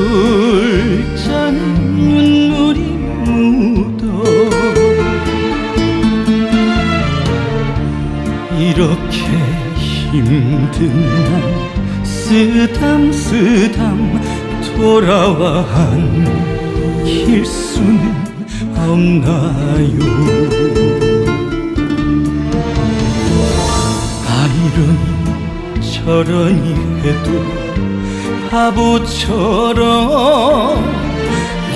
술잔 눈물이 묻어. 이렇게 힘든 날 쓰담쓰담 돌아와 한길 수는 없나요? 아이러니 저러니 해도 바보처럼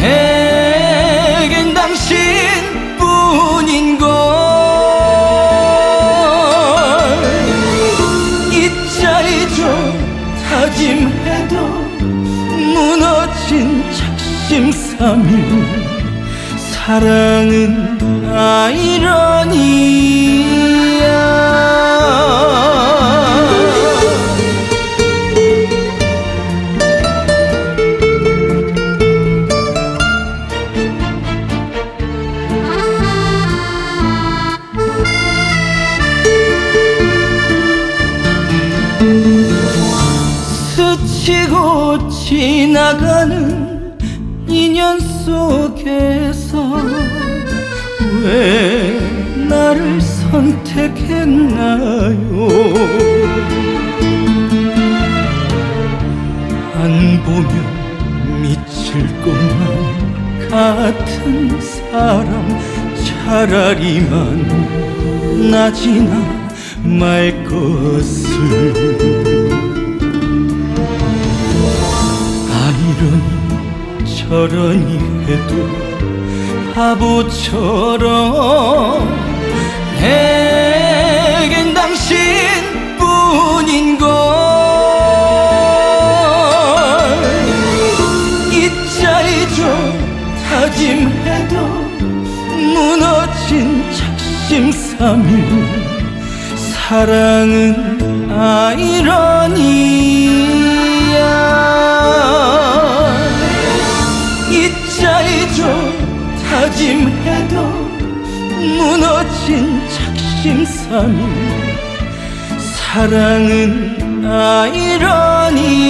내겐 당신뿐인 걸. 잊자이죠 다짐해도 무너진 작심삼일 사랑은 아이러니 스치고 지나가는 인연 속에서 왜 나를 선택했나요? 안 보면 미칠 것만 같은 사람 차라리 만 나지나 말 것을 저러니 해도 바보처럼 내겐 당신뿐인 걸. 잊자이죠 다짐해도 무너진 작심삼일 사랑은 아이러니야 무너진 작심삼일 사랑은 아이러니야